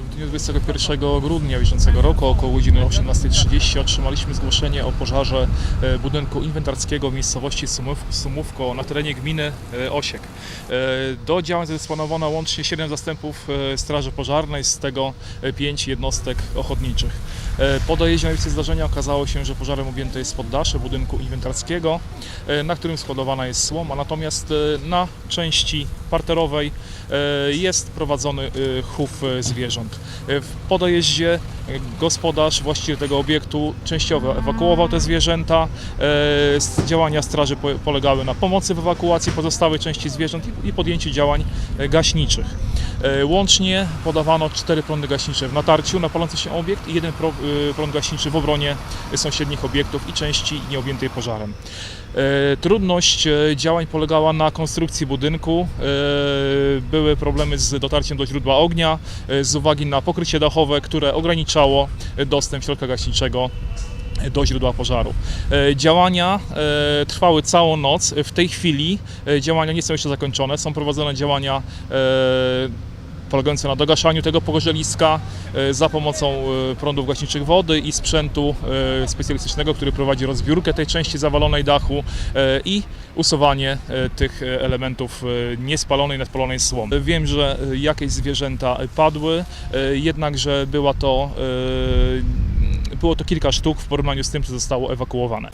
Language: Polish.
W dniu 21 grudnia bieżącego roku około godziny 18.30 otrzymaliśmy zgłoszenie o pożarze e, budynku inwentarskiego w miejscowości Sumów, Sumówko na terenie gminy e, Osiek. E, Do działań zadysponowano łącznie 7 zastępów Straży Pożarnej, z tego 5 jednostek ochotniczych. Po dojeździe na miejsce zdarzenia okazało się, że pożarem objęte jest poddasze budynku inwentarskiego, na którym składowana jest słoma, natomiast na części parterowej e, jest prowadzony e, chów e, zwierząt. Po dojeździe gospodarz, właściciel tego obiektu częściowo ewakuował te zwierzęta. Działania straży po- polegały na pomocy w ewakuacji pozostałej części zwierząt i- podjęciu działań gaśniczych. Łącznie podawano cztery prądy gaśnicze w natarciu na palący się obiekt i jeden prąd gaśniczy w obronie sąsiednich obiektów i części nieobjętej pożarem. Trudność działań polegała na konstrukcji budynku. E, Były problemy z dotarciem do źródła ognia e, z uwagi na pokrycie dachowe, które ograniczało dostęp środka gaśniczego do źródła pożaru. E, Działania trwały całą noc. W tej chwili działania nie są jeszcze zakończone. Są prowadzone działania polegające na dogaszaniu tego pożeliska e, za pomocą e, prądów gaśniczych wody i sprzętu e, specjalistycznego, który prowadzi rozbiórkę tej części zawalonej dachu i usuwanie tych elementów niespalonej, nadpalonej słomy. Wiem, że jakieś zwierzęta padły, jednakże była to, było to kilka sztuk w porównaniu z tym, co zostało ewakuowane.